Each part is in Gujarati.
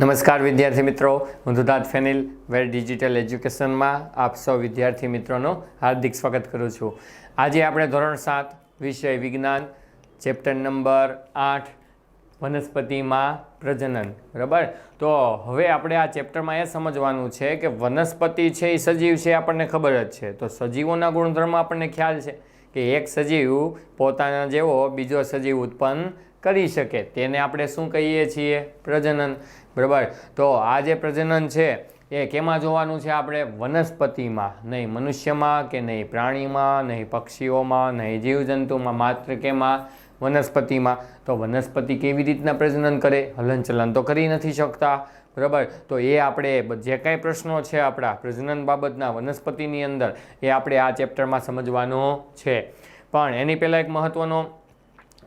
નમસ્કાર વિદ્યાર્થી મિત્રો, હું દુધાત ફેનિલ વેર ડિજિટલ એજ્યુકેશનમાં આપ સૌ વિદ્યાર્થી મિત્રોનો હાર્દિક સ્વાગત કરું છું. આજે આપણે ધોરણ સાત, વિષય વિજ્ઞાન, ચેપ્ટર નંબર આઠ, વનસ્પતિમાં પ્રજનન, બરાબર? તો હવે આપણે આ ચેપ્ટરમાં એ સમજવાનું છે કે વનસ્પતિ છે એ સજીવ છે આપણને ખબર જ છે. તો સજીવોના ગુણધર્મ આપણને ખ્યાલ છે કે એક સજીવ પોતાના જેવો બીજો સજીવ ઉત્પન્ન કરી શકે. તેને આપણે શું કહીએ છીએ? પ્રજનન. બરાબર? તો આ જે પ્રજનન છે, એ કેમાં જોવાનું છે આપણે? વનસ્પતિમાં. નહીં મનુષ્યમાં કે નહીં પ્રાણીમાં, નહીં પક્ષીઓમાં, નહીં જીવજંતુમાં, માત્ર કેમાં? વનસ્પતિમાં. તો વનસ્પતિ કેવી રીતના પ્રજનન કરે? હલનચલન તો કરી નથી શકતા. બરાબર? તો એ આપણે જે કાંઈ પ્રશ્નો છે આપણા પ્રજનન બાબતના વનસ્પતિની અંદર, એ આપણે આ ચેપ્ટરમાં સમજવાનો છે. પણ એની પહેલાં એક મહત્ત્વનો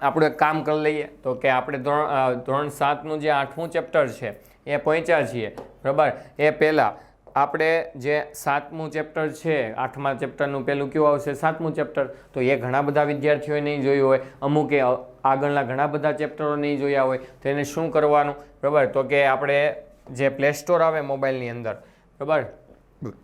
આપણું એક કામ કરી લઈએ તો કે આપણે ધોરણ ધોરણ સાતનું જે આઠમું ચેપ્ટર છે એ પહોંચ્યા છીએ બરાબર? એ પહેલાં આપણે જે સાતમું ચેપ્ટર છે આઠમા ચેપ્ટરનું પહેલું કયું આવશે? સાતમું ચેપ્ટર. તો એ ઘણા બધા વિદ્યાર્થીઓએ નહીં જોયું હોય અમુકે આગળના ઘણા બધા ચેપ્ટરો નહીં જોયા હોય તો એને શું કરવાનું? બરાબર? તો કે આપણે જે પ્લે સ્ટોર આવે મોબાઈલની અંદર બરાબર.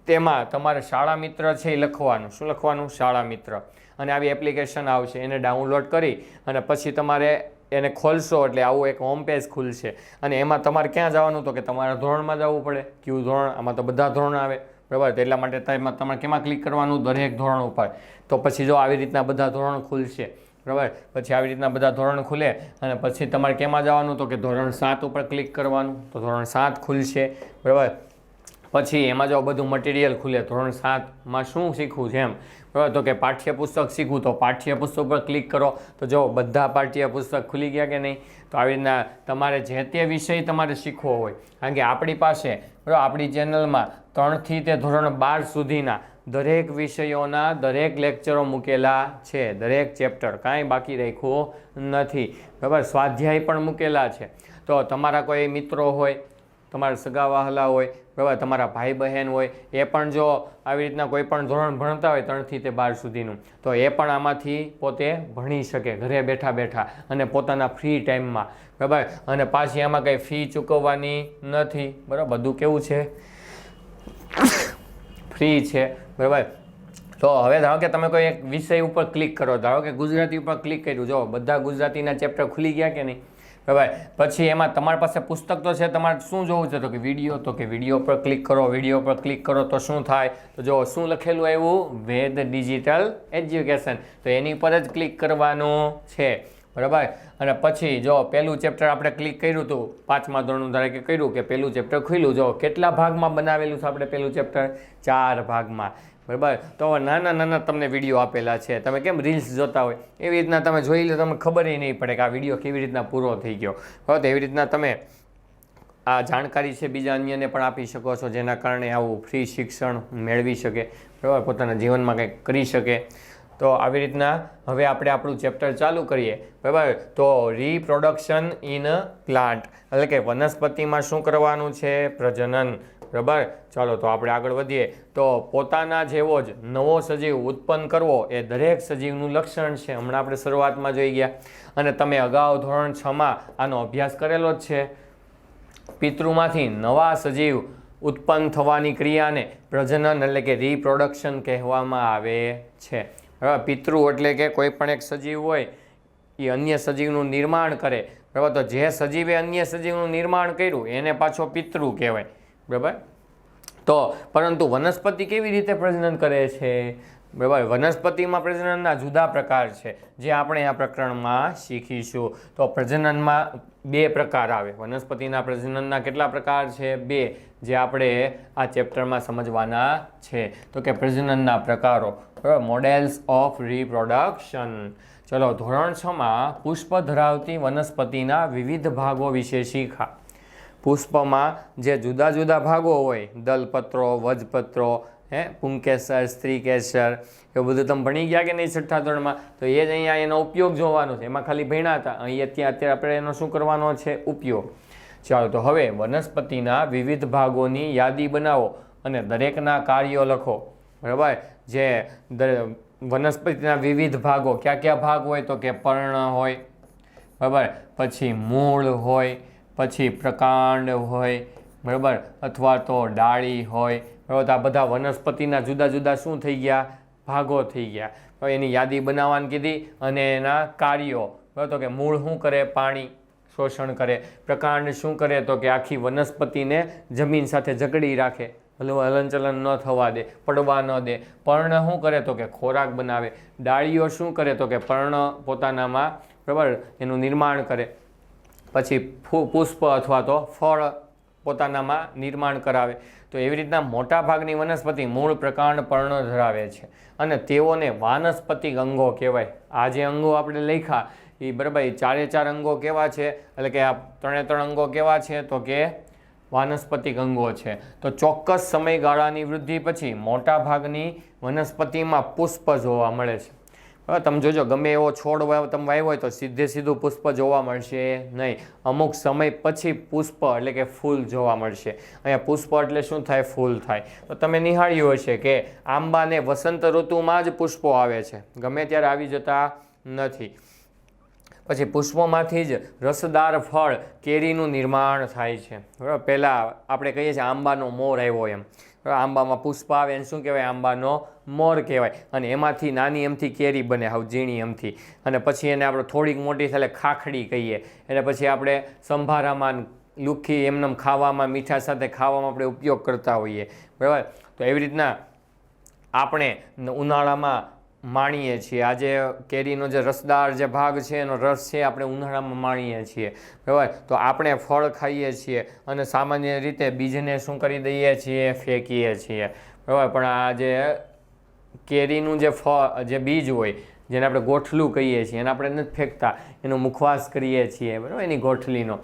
તેમાં તમારે શાળા મિત્ર છે એ લખવાનું. શું લખવાનું? શાળા મિત્ર. અને આવી એપ્લિકેશન આવશે, એને ડાઉનલોડ કરી અને પછી તમારે એને ખોલશો એટલે આવું એક હોમ પેજ ખુલશે. અને એમાં તમારે ક્યાં જવાનું તો કે તમારે ધોરણમાં જવું પડે. કયું ધોરણ, આમાં તો બધા ધોરણ આવે. બરાબર? એટલા માટે તેમાં તમારે કેમાં ક્લિક કરવાનું? દરેક ધોરણ ઉપર. તો પછી જો આવી રીતના બધા ધોરણ ખુલશે. બરાબર? પછી આવી રીતના બધા ધોરણ ખુલે અને પછી તમારે કેમાં જવાનું તો કે ધોરણ સાત ઉપર ક્લિક કરવાનું. તો ધોરણ સાત ખુલશે. બરાબર? પછી એમાં જો બધું મટીરિયલ ખુલે, ધોરણ સાતમાં શું શીખવું છે એમ? બરાબર તો કે પાઠ્યપુસ્તક શીખવું, તો પાઠ્યપુસ્તક પર ક્લિક કરો. તો જો બધા પાઠ્યપુસ્તક ખુલી ગયા કે નહીં, તો આવી રીતના તમારે જે તે વિષય તમારે શીખવો હોય. કારણ કે આપણી પાસે, બરાબર, આપણી ચેનલમાં ત્રણથી તે ધોરણ બાર સુધીના દરેક વિષયોના દરેક લેક્ચરો મૂકેલા છે. દરેક ચેપ્ટર કાંઈ બાકી રાખ્યું નથી. બરાબર, સ્વાધ્યાય પણ મૂકેલા છે. તો તમારા કોઈ મિત્રો હોય તમારા સગા વહાલા હોય, બરાબર, તમારા ભાઈ બહેન હોય, એ પણ જો આવી રીતના કોઈ પણ ધોરણ ભણતા હોય ત્રણથી તે બાર સુધીનું, તો એ પણ આમાંથી પોતે ભણી શકે, ઘરે બેઠા બેઠા અને પોતાના ફ્રી ટાઈમમાં બરાબર? અને પાછી આમાં કંઈ ફી ચૂકવવાની નથી, બરાબર? બધું કેવું છે? ફ્રી છે, બરાબર? તો હવે ધારો કે તમે કોઈ એક વિષય ઉપર ક્લિક કરો, ધારો કે ગુજરાતી ઉપર ક્લિક કર્યું, જો બધા ગુજરાતીના ચેપ્ટર ખુલી ગયા કે નહીં? બરાબર. પછી એમાં તમારી પાસે પુસ્તક તો છે, તમારે શું જોવું છે? તો કે વીડિયો, તો કે વીડિયો પર ક્લિક કરો, વીડિયો પર ક્લિક કરો તો શું થાય? તો જો શું લખેલું આવ્યું? Ved digital education. તો એની પર જ ક્લિક કરવાનું છે. બરાબર? અને પછી જો પહેલું ચેપ્ટર આપણે ક્લિક કર્યું હતું, પાંચમા ધોરણનું ધારે કે કર્યું કે પહેલું ચેપ્ટર ખુલ્યું. જો કેટલા ભાગમાં બનાવેલું છે આપણે પહેલું ચેપ્ટર? ચાર ભાગમાં. બરાબર તો નાના નાના તમને વીડિયો આપેલા છે. તમે કેમ રીલ્સ જોતા હોય? એવી રીતના તમે જોઈ લો, તમને ખબર નહીં પડે કે આ વીડિયો કેવી રીતના પૂરો થઈ ગયો. બરાબર તો એવી રીતના તમે આ જાણકારી છે બીજા અન્યને પણ આપી શકો છો, જેના કારણે આવું ફ્રી શિક્ષણ મેળવી શકે. બરાબર? પોતાના જીવનમાં કંઈક કરી શકે. તો આવી રીતના હવે આપણે આપણું ચેપ્ટર ચાલુ કરીએ. બરાબર? તો રીપ્રોડક્શન ઇન પ્લાન્ટ એટલે કે વનસ્પતિમાં શું કરવાનું છે? પ્રજનન. બરાબર? ચાલો, તો આપણે આગળ વધીએ. તો પોતાના જેવો જ નવો સજીવ ઉત્પન્ન કરવો એ દરેક સજીવનું લક્ષણ છે. હમણાં આપણે શરૂઆતમાં જોઈ ગયા. અને તમે અગાઉ ધોરણ છમાં આનો અભ્યાસ કરેલો જ છે. પિતૃમાંથી નવા સજીવ ઉત્પન્ન થવાની ક્રિયાને પ્રજનન એટલે કે રીપ્રોડક્શન કહેવામાં આવે છે. બરાબર? પિતૃ એટલે કે કોઈ પણ એક સજીવ હોય, એ અન્ય સજીવનું નિર્માણ કરે. બરાબર? તો જે સજીવે અન્ય સજીવનું નિર્માણ કર્યું, એને પાછો પિતૃ કહેવાય. બરાબર? તો પરંતુ વનસ્પતિ કેવી રીતે પ્રજનન કરે છે? બરાબર? વનસ્પતિમાં પ્રજનનના જુદા પ્રકાર છે, જે આપણે આ પ્રકરણમાં શીખીશું. તો પ્રજનનમાં બે પ્રકાર આવે. વનસ્પતિના પ્રજનનના કેટલા પ્રકાર છે? બે, જે આપણે આ ચેપ્ટરમાં સમજવાના છે. તો કે પ્રજનનના પ્રકારો. બરાબર? Models of reproduction. ચલો, ધોરણ છમાં પુષ્પ ધરાવતી વનસ્પતિના વિવિધ ભાગો વિશે શીખા. પુષ્પમાં જે જુદા જુદા ભાગો હોય, દલપત્રો, વજપત્રો, હે, પુંકેસર, સ્ત્રીકેસર, એવું બધું તમે ભણી ગયા કે નહીં છઠ્ઠા ધોરણમાં તો એ જ અહીંયા એનો ઉપયોગ જોવાનો છે. એમાં ખાલી ભણ્યા હતા. અહીંયા અત્યારે અત્યારે આપણે એનો શું કરવાનો છે? ઉપયોગ. ચાલો, તો હવે વનસ્પતિના વિવિધ ભાગોની યાદી બનાવો અને દરેકના કાર્યો લખો. બરાબર? જે વનસ્પતિના વિવિધ ભાગો, કયા કયા ભાગ હોય તો કે પર્ણ હોય. બરાબર? પછી મૂળ હોય પછી પ્રકાંડ હોય, બરાબર? અથવા તો ડાળી હોય, બરાબર? આ બધા વનસ્પતિના જુદા જુદા શું થઈ ગયા? ભાગો થઈ ગયા. એની યાદી બનાવવાની કીધી અને એના કાર્યો. બરાબર? તો કે મૂળ શું કરે? પાણી શોષણ કરે. પ્રકાંડ શું કરે? તો કે આખી વનસ્પતિને જમીન સાથે જકડી રાખે. હલનચલન ન થવા દે, પડવા ન દે. પર્ણ શું કરે? તો કે ખોરાક બનાવે. ડાળીઓ શું કરે? તો કે પર્ણ પોતાનામાં, બરાબર? એનું નિર્માણ કરે. પછી પુષ્પ અથવા તો ફળ પોતાનામાં નિર્માણ કરાવે. તો એવી રીતના મોટા ભાગની વનસ્પતિ મૂળ પ્રકાંડ પર્ણ ધરાવે છે. અને તેઓને વાનસ્પતિક અંગો કહેવાય. આ જે અંગો આપણે લખ્યા, એ બરાબર, એ ચારે ચાર અંગો કેવા છે? એટલે કે આ ત્રણે ત્રણ અંગો કેવા છે? તો કે વાનસ્પતિક અંગો છે. તો ચોક્કસ સમયગાળાની વૃદ્ધિ પછી મોટા ભાગની વનસ્પતિમાં પુષ્પ જોવા મળે છે. તમે જોજો, ગમે એવો છોડ તમે વાવ્યો હોય તો સીધે સીધું પુષ્પ જોવા મળશે, નહીં. અમુક સમય પછી પુષ્પ એટલે કે ફૂલ જોવા મળશે. અહીંયા પુષ્પ એટલે શું થાય? ફૂલ થાય. તો તમે નિહાળ્યું હશે કે આંબાને વસંત ઋતુમાં જ પુષ્પો આવે છે. ગમે ત્યારે આવી જતા નથી. પછી પુષ્પોમાંથી જ રસદાર ફળ કેરીનું નિર્માણ થાય છે. બરાબર? પહેલાં આપણે કહીએ છીએ આંબાનો મોર આવ્યો એમ. આંબામાં પુષ્પ આવે એને શું કહેવાય? આંબાનો મોર કહેવાય. અને એમાંથી નાની એમથી કેરી બને હાવ ઝીણી એમથી. અને પછી એને આપણે થોડીક મોટી થાય ખાખડી કહીએ. એટલે પછી આપણે સંભારામાં લુખી એમનેમ ખાવામાં મીઠા સાથે ખાવામાં આપણે ઉપયોગ કરતા હોઈએ. બરાબર? તો એવી રીતના આપણે ઉનાળામાં માણીએ છીએ. આજે કેરીનો જે રસદાર જે ભાગ છે, એનો રસ છે, આપણે ઉનાળામાં માણીએ છીએ. બરાબર? તો આપણે ફળ ખાઈએ છીએ અને સામાન્ય રીતે બીજને શું કરી દઈએ છીએ? ફેંકીએ છીએ. બરાબર? પણ આ જે કેરીનું જે ફળ જે બીજ હોય, જેને આપણે ગોઠલું કહીએ છીએ, એને આપણે નથી ફેંકતા. એનો મુખવાસ કરીએ છીએ. બરાબર? એની ગોઠલીનો.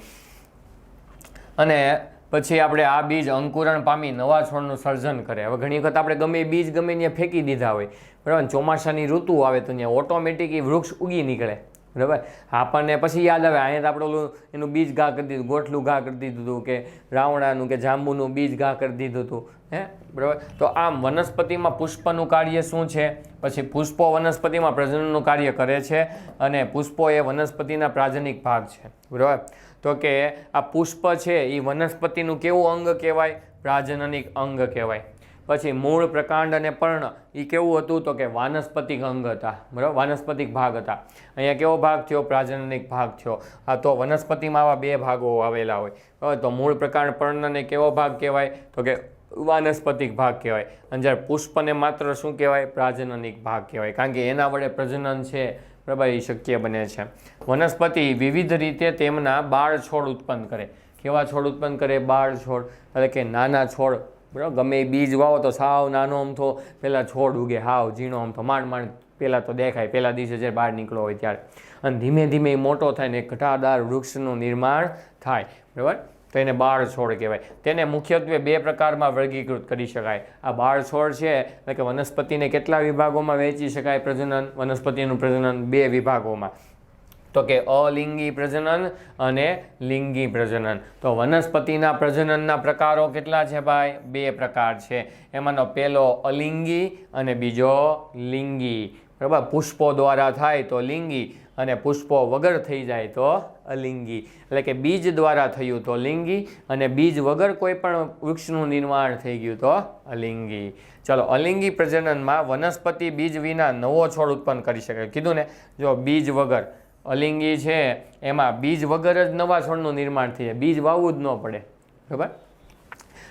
અને પછી આપણે આ બીજ અંકુરણ પામી નવા છોડનું સર્જન કરે. હવે ઘણી વખત આપણે ગમે બીજ ગમે ત્યાં ફેંકી દીધા હોય. બરાબર? ચોમાસાની ઋતુ આવે તો ત્યાં ઓટોમેટિક એ વૃક્ષ ઉગી નીકળે. બરાબર? આપણને પછી યાદ આવે, અહીંયા તો આપણે એનું બીજ ઘા કરી દીધું, ગોઠલું ઘા કરી દીધું હતું કે રાવણાનું કે જાંબુનું બીજ ઘા કરી દીધું હતું. હે? બરાબર? તો આમ વનસ્પતિમાં પુષ્પનું કાર્ય શું છે? પછી પુષ્પો વનસ્પતિમાં પ્રજનનનું કાર્ય કરે છે અને પુષ્પો એ વનસ્પતિના પ્રાજનિક ભાગ છે. બરાબર? તો કે આ પુષ્પ છે એ વનસ્પતિનું કેવું અંગ કહેવાય? પ્રાજનનિક અંગ કહેવાય. પછી મૂળ પ્રકાંડ અને પર્ણ એ કેવું હતું? તો કે વાનસ્પતિક અંગ હતા. બરાબર? વાનસ્પતિક ભાગ હતા. અહીંયા કેવો ભાગ થયો? પ્રાજનનિક ભાગ થયો. આ તો વનસ્પતિમાં આવા બે ભાગો આવેલા હોય. બરાબર તો મૂળ પ્રકાંડ પર્ણને કેવો ભાગ કહેવાય? તો કે વાનસ્પતિક ભાગ કહેવાય. અને જ્યારે પુષ્પને માત્ર શું કહેવાય? પ્રાજનનિક ભાગ કહેવાય. કારણ કે એના વડે પ્રજનન છે. એ શક્ય બને છે. વનસ્પતિ વિવિધ રીતે તેમના બાળ છોડ ઉત્પન્ન કરે. કેવા છોડ ઉત્પન્ન કરે? બાળ છોડ. એટલે કે નાના છોડ. બરાબર? ગમે બીજ વાવો તો સાવ નાનો અમથો પહેલાં છોડ ઉગે, હાવ ઝીણો અમથો માંડ માંડ પહેલાં તો દેખાય. પહેલા દિવસે જ્યારે બહાર નીકળો હોય ત્યારે. અને ધીમે ધીમે મોટો થાય ને ઘટાદાર વૃક્ષનું નિર્માણ થાય. બરાબર? તો એને બાળ છોડ કહેવાય. તેને મુખ્યત્વે બે પ્રકારમાં વર્ગીકૃત કરી શકાય. આ બાળ છોડ છે, એટલે કે વનસ્પતિને કેટલા વિભાગોમાં વહેંચી શકાય પ્રજનન? વનસ્પતિનું પ્રજનન બે વિભાગોમાં. તો કે અલિંગી પ્રજનન અને લિંગી પ્રજનન. તો વનસ્પતિના પ્રજનનના પ્રકારો કેટલા છે ભાઈ? બે પ્રકાર છે. એમાંનો પહેલો અલિંગી અને બીજો લિંગી. બરાબર? પુષ્પો દ્વારા થાય તો લિંગી. અને પુષ્પો વગર થઈ જાય તો અલિંગી. એટલે કે બીજ દ્વારા થયું તો લિંગી અને બીજ વગર કોઈ પણ વૃક્ષનું નિર્માણ થઈ ગયું તો અલિંગી. ચલો, અલિંગી પ્રજનનમાં વનસ્પતિ બીજ વિના નવો છોડ ઉત્પન્ન કરી શકે કીધું ને? જો બીજ વગર અલિંગી છે, એમાં બીજ વગર જ નવા છોડનું નિર્માણ થઈ જાય. બીજ વાવવું જ ન પડે. બરાબર?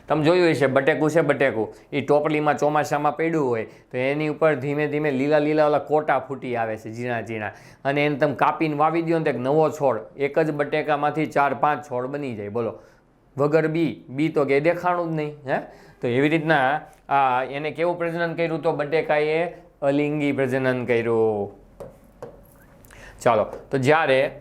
તમે જોયું હશે, બટેકું છે બટેકું. એ ટોપલીમાં ચોમાસામાં પડ્યું હોય, તો એની ઉપર ધીમે ધીમે લીલા લીલા ઓલા કોટા ફૂટી આવે છે, ઝીણા ઝીણા. અને એને તમે કાપીને વાવી દો ને તો એક નવો છોડ, એક જ બટેકામાંથી ચાર પાંચ છોડ બની જાય, બોલો. વગર બી બી તો કે દેખાણું જ નહીં, હે? તો એવી રીતના આ એને કેવું પ્રજનન કર્યું તો બટેકાએ અલિંગી પ્રજનન કર્યું. ચાલો, તો જ્યારે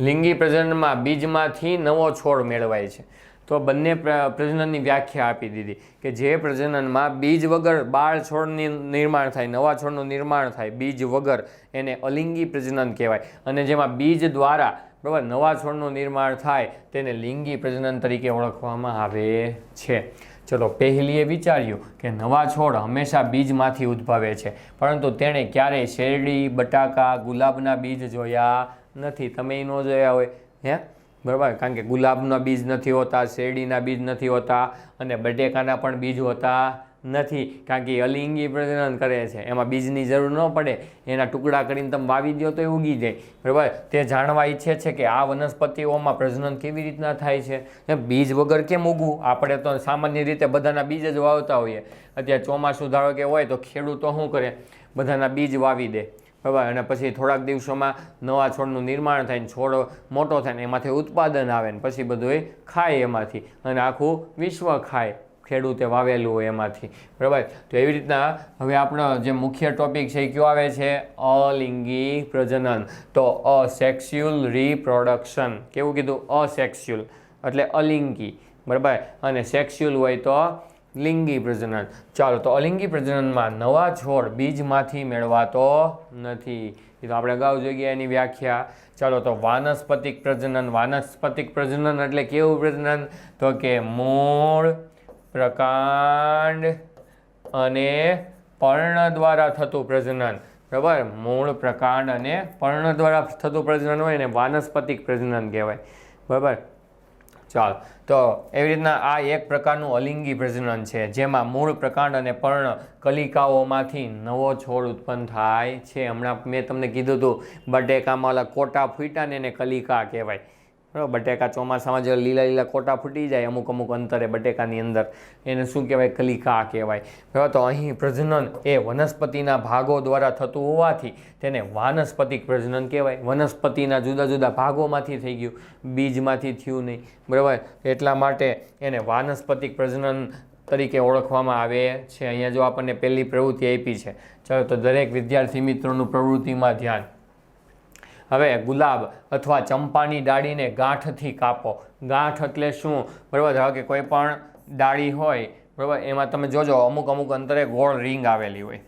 લિંગી પ્રજનનમાં બીજમાંથી નવો છોડ મેળવાય છે તો બંને પ્ર- પ્રજનનની વ્યાખ્યા આપી દીધી કે જે પ્રજનનમાં બીજ વગર બાળ છોડની નિર્માણ થાય, નવા છોડનું નિર્માણ થાય, બીજ વગર એને અલિંગી પ્રજનન કહેવાય. અને જેમાં બીજ દ્વારા, બરાબર, નવા છોડનું નિર્માણ થાય, તેને લિંગી પ્રજનન તરીકે ઓળખવામાં આવે છે. ચલો, પહેલીએ વિચાર્યું કે નવા છોડ હંમેશા બીજમાંથી ઉદ્ભવે છે, પરંતુ તેણે ક્યારેય શેરડી, બટાકા, ગુલાબના બીજ જોયા નથી. તમે ન જોયા હોય, હે? બરાબર? કારણ કે ગુલાબના બીજ નથી હોતા, શેરડીના બીજ નથી હોતા અને બટેકાના પણ બીજ હોતા નથી. કારણ કે અલિંગી પ્રજનન કરે છે. એમાં બીજની જરૂર ન પડે. એના ટુકડા કરીને તમે વાવી દો તો એ ઉગી જાય. બરાબર? તે જાણવા ઈચ્છે છે કે આ વનસ્પતિઓમાં પ્રજનન કેવી રીતના થાય છે? બીજ વગર કેમ ઉગવું? આપણે તો સામાન્ય રીતે બધાના બીજ જ વાવતા હોઈએ. અત્યારે ચોમાસું ધારો કે હોય તો ખેડૂતો શું કરે? બધાના બીજ વાવી દે. બરાબર અને પછી થોડાક દિવસોમાં નવા છોડનું નિર્માણ થાય ને છોડ મોટો થાય ને એમાંથી ઉત્પાદન આવે ને પછી બધું એ ખાય એમાંથી. અને આખું વિશ્વ ખાય, ખેડૂતે વાવેલું હોય એમાંથી. બરાબર? તો એવી રીતના હવે આપણો જે મુખ્ય ટોપિક છે એ કયો આવે છે? અલિંગી પ્રજનન. તો અસેક્સ્યુઅલ રિપ્રોડક્શન. કેવું કીધું? અસેક્સ્યુઅલ એટલે અલિંગી. બરાબર? અને સેક્સ્યુઅલ હોય તો લિંગી પ્રજનન. ચાલો, તો અલિંગી પ્રજનનમાં નવા છોડ બીજમાંથી મેળવાતો નથી. એ તો આપણે અગાઉ જોઈ ગયા એની વ્યાખ્યા. ચાલો, તો વાનસ્પતિક પ્રજનન. વાનસ્પતિક પ્રજનન એટલે કેવું પ્રજનન? તો કે મૂળ, પ્રકાંડ અને પર્ણ દ્વારા થતું પ્રજનન. બરાબર? મૂળ, પ્રકાંડ અને પર્ણ દ્વારા થતું પ્રજનન હોય ને, વાનસ્પતિક પ્રજનન કહેવાય. બરાબર? ચાલો. તો એવી રીતના આ એક પ્રકારનું અલિંગી પ્રજનન છે, જેમાં મૂળ પ્રકાંડ અને પર્ણ કલિકાઓમાંથી નવો છોડ ઉત્પન્ન થાય છે. હમણાં મેં તમને કીધું હતું બટેકામાં કોટા ફૂટા ને એને કલિકા કહેવાય. બરાબર? બટેકા ચોમાસામાં જે લીલા લીલા કોટા ફૂટી જાય, અમુક અમુક અંતરે બટેકાની અંદર એને શું કહેવાય? કલિકા કહેવાય. બરાબર તો અહીં પ્રજનન એ વનસ્પતિના ભાગો દ્વારા થતું હોવાથી તેને વાનસ્પતિક પ્રજનન કહેવાય. વનસ્પતિના જુદા જુદા ભાગોમાંથી થઈ ગયું. બીજમાંથી થયું નહીં. બરાબર? એટલા માટે એને વાનસ્પતિક પ્રજનન તરીકે ઓળખવામાં આવે છે. અહીંયા જો આપણને પહેલી પ્રવૃત્તિ આપી છે. ચાલો તો દરેક વિદ્યાર્થી મિત્રોનું પ્રવૃત્તિમાં ધ્યાન. હવે ગુલાબ અથવા ચંપાની ડાળીને ગાંઠથી કાપો. ગાંઠ એટલે શું? બરાબર, ધારો કે કોઈ પણ ડાળી હોય, બરાબર, એમાં તમે જોજો અમુક અમુક અંતરે ગોળ રીંગ આવેલી હોય.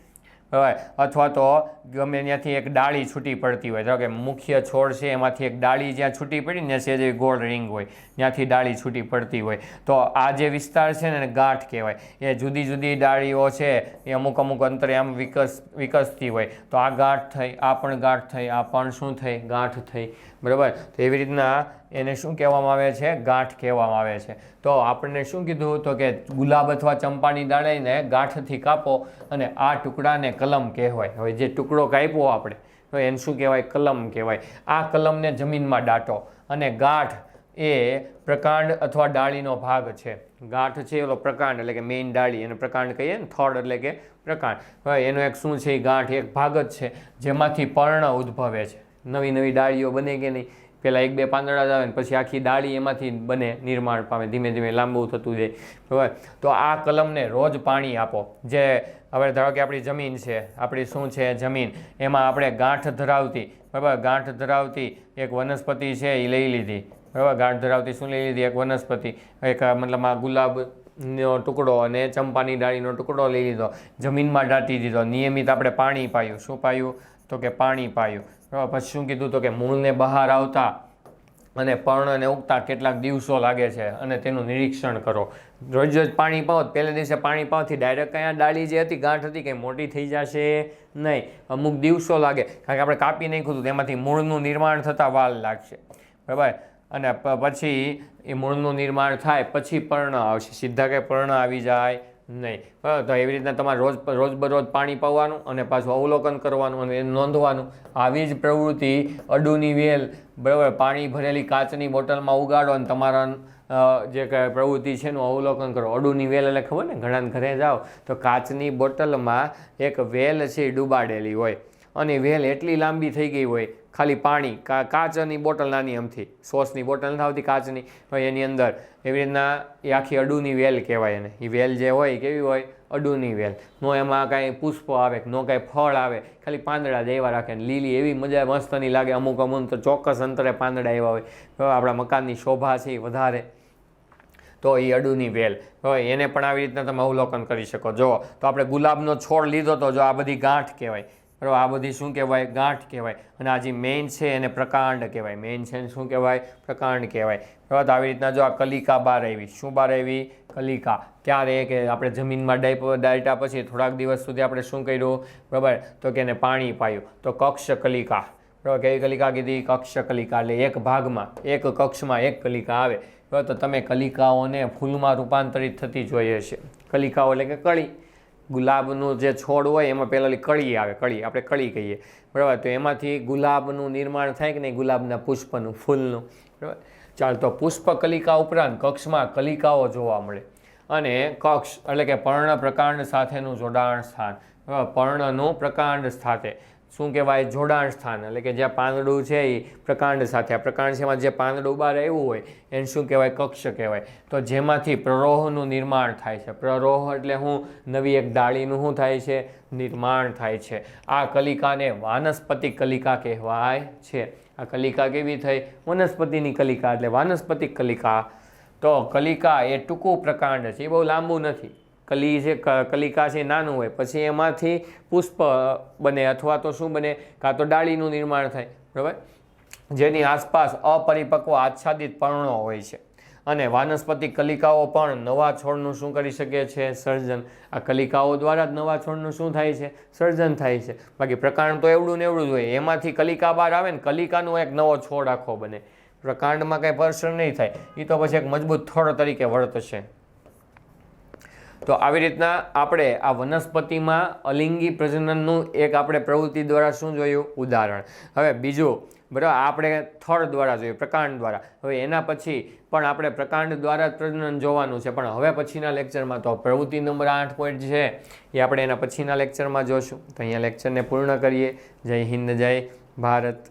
બરાબર અથવા તો ગમે ત્યાંથી એક ડાળી છૂટી પડતી હોય. ધારો કે મુખ્ય છોડ છે, એમાંથી એક ડાળી જ્યાં છૂટી પડી ને છે જે ગોળ રિંગ હોય, ત્યાંથી ડાળી છૂટી પડતી હોય. તો આ જે વિસ્તાર છે ને એને ગાંઠ કહેવાય. એ જુદી જુદી ડાળીઓ છે, એ અમુક અમુક અંતરે આમ વિકસ, વિકસતી હોય. તો આ ગાંઠ થઈ, આ પણ ગાંઠ થઈ, આ પણ શું થઈ? ગાંઠ થઈ. બરાબર? તો એવી રીતના એને શું કહેવામાં આવે છે? ગાંઠ કહેવામાં આવે છે. તો આપણને શું કીધું તો કે ગુલાબ અથવા ચંપાની ડાળીને ગાંઠથી કાપો અને આ ટુકડાને કલમ કહેવાય. હવે જે ટુકડો કાપ્યો આપણે, તો એને શું કહેવાય? કલમ કહેવાય. આ કલમને જમીનમાં દાટો અને ગાંઠ એ પ્રકાંડ અથવા ડાળીનો ભાગ છે. ગાંઠ છે એલો પ્રકાંડ એટલે કે મેઇન ડાળી, એને પ્રકાંડ કહીએ ને થર્ડ એટલે કે પ્રકાંડ. હવે એનો એક શું છે? એ ગાંઠ એક ભાગ જ છે, જેમાંથી પર્ણ ઉદ્ભવે છે. નવી નવી ડાળીઓ બને કે નહીં? પહેલાં એક બે પાંદડા જ આવે ને પછી આખી ડાળી એમાંથી બને, નિર્માણ પામે, ધીમે ધીમે લાંબુ થતું જાય. બરાબર? તો આ કલમને રોજ પાણી આપો. જે હવે ધારો કે આપણી જમીન છે, આપણી શું છે જમીન, એમાં આપણે ગાંઠ ધરાવતી, બરાબર? ગાંઠ ધરાવતી એક વનસ્પતિ છે એ લઈ લીધી. બરાબર? ગાંઠ ધરાવતી શું લઈ લીધી? એક વનસ્પતિ. એક, મતલબ આ ગુલાબ નો ટુકડો અને ચંપાની ડાળીનો ટુકડો લઈ લીધો. જમીનમાં દાટી દીધો. નિયમિત આપણે પાણી પાયું. શું પાયું? તો કે પાણી પાયું. પછી શું કીધું તો કે મૂળને બહાર આવતા અને પર્ણને ઉગતા કેટલાક દિવસો લાગે છે અને તેનું નિરીક્ષણ કરો. રોજ રોજ પાણી પાવો પહેલે દિવસે પાણી પાવથી ડાયરેક્ટ અહીંયા ડાળી જે હતી, ગાંઠ હતી કંઈ મોટી થઈ જશે નહીં. અમુક દિવસો લાગે. કારણ કે આપણે કાપી નાખ્યું હતું, તેમાંથી મૂળનું નિર્માણ થતાં વાલ લાગશે. બરાબર? અને પછી એ મૂળનું નિર્માણ થાય, પછી પર્ણ આવશે. સીધા કે પર્ણ આવી જાય. નહીં. તો એવી રીતના તમારે રોજ રોજબરોજ પાણી પાવાનું અને પાછું અવલોકન કરવાનું અને નોંધવાનું. આવી જ પ્રવૃત્તિ અડુની વેલ, બરાબર, પાણી ભરેલી કાચની બોટલમાં ઉગાડો અને તમારા જે કંઈ પ્રવૃત્તિ છે એનું અવલોકન કરો. અડુની વેલ એટલે ખબર ને? ઘણા ઘરે જાઓ તો કાચની બોટલમાં એક વેલ છે ડૂબાડેલી હોય. અને વેલ એટલી લાંબી થઈ ગઈ હોય ખાલી પાણી કાચની બોટલ નાની અમથી સોસની બોટલ નથી આવતી કાચની એની અંદર એવી રીતના એ આખી અડુની વેલ કહેવાય એને. એ વેલ જે હોય કેવી હોય? અડુની વેલ. નો એમાં કાંઈ પુષ્પો આવે, નો કાંઈ ફળ આવે, ખાલી પાંદડા દેવા રાખે ને લીલી એવી મજા મસ્તની લાગે અમુક અમુક તો ચોક્કસ અંતરે પાંદડા એવા હોય. આપણા મકાનની શોભા છે એ વધારે. તો એ અડુની વેલ. હોય એને પણ આવી રીતના તમે અવલોકન કરી શકો. જો તો આપણે ગુલાબનો છોડ લીધો તો જો આ બધી ગાંઠ કહેવાય. બરાબર? આ બધી શું કહેવાય? ગાંઠ કહેવાય. અને આ જે મેઇન છે એને પ્રકાંડ કહેવાય. મેઇન છે એને શું કહેવાય? પ્રકાંડ કહેવાય. બરાબર? આવી રીતના જો આ કલિકા બહાર આવી. શું બહાર આવી? કલિકા. ક્યારે કે આપણે જમીનમાં ડાઈ ડાયટા પછી થોડાક દિવસ સુધી આપણે શું કર્યું? બરાબર? તો કે એને પાણી પાયું. તો કક્ષ કલિકા. બરાબર? કેવી કલિકા કીધી? કક્ષ કલિકા. એટલે એક ભાગમાં, એક કક્ષમાં એક કલિકા આવે. બરાબર? તો તમે કલિકાઓને ફૂલમાં રૂપાંતરિત થતી જોઈએ છે કલિકાઓ એટલે કે કળી. ગુલાબનું જે છોડ હોય એમાં પહેલાં કળી આવે, કળી, આપણે કળી કહીએ. બરાબર? તો એમાંથી ગુલાબનું નિર્માણ થાય કે નહીં? ગુલાબના પુષ્પનું, ફૂલનું. બરાબર? ચાલ, તો પુષ્પ કલિકા ઉપરાંત કક્ષમાં કલિકાઓ જોવા મળે. અને કક્ષ એટલે કે પર્ણ પ્રકાંડ સાથેનું જોડાણ સ્થાન. પર્ણનું પ્રકાંડ સાથે. શું કહેવાય, જોડાણ સ્થાન, એટલે કે જ્યાં પાંદડું છે એ પ્રકાંડ સાથે, આ પ્રકાંડ છે એમાં જે પાંદડું બહાર આવ્યું હોય, એને શું કહેવાય, કક્ષ કહેવાય. તો જેમાંથી પ્રરોહનું નિર્માણ થાય છે. પ્રરોહ એટલે હું, નવી એક ડાળીનું શું થાય છે? નિર્માણ થાય છે. આ કલિકાને વાનસ્પતિક કલિકા કહેવાય છે. આ કલિકા કેવી થઈ? વનસ્પતિની કલિકા, એટલે વાનસ્પતિક કલિકા. તો કલિકા એ ટૂંકું પ્રકાંડ છે. એ બહુ લાંબુ નથી. કલી છે કલિકા છે નાનું હોય, પછી એમાંથી પુષ્પ બને અથવા તો શું બને? કાં તો ડાળીનું નિર્માણ થાય, બરાબર? જેની આસપાસ અપરિપક્વ આચ્છાદિત પર્ણો હોય છે. અને વાનસ્પતિક કલિકાઓ પણ નવા છોડનું શું કરી શકે છે? સર્જન. આ કલિકાઓ દ્વારા જ નવા છોડનું શું થાય છે? સર્જન થાય છે. બાકી પ્રકાંડ તો એવડું ને એવડું જ હોય. એમાંથી કલિકા બહાર આવે ને, કલિકાનો એક નવો છોડ આખો બને. પ્રકાંડમાં કંઈ પર્સન નહીં થાય. એ તો પછી એક મજબૂત થડ તરીકે વર્તશે. તો આવી રીતના આપણે આ વનસ્પતિમાં અલિંગી પ્રજનનનું એક આપણે પ્રવૃત્તિ દ્વારા શું જોયું? ઉદાહરણ. હવે બીજું, બરાબર, આપણે થડ દ્વારા જોયું, પ્રકાંડ દ્વારા. હવે એના પછી પણ આપણે પ્રકાંડ દ્વારા પ્રજનન જોવાનું છે. પણ હવે પછીના લેક્ચરમાં તો પ્રવૃત્તિ નંબર આઠ પોઈન્ટ છે. એ આપણે એના પછીના લેક્ચરમાં જોશું. તો અહીંયા લેક્ચરને પૂર્ણ કરીએ. જય હિન્દ, જય ભારત.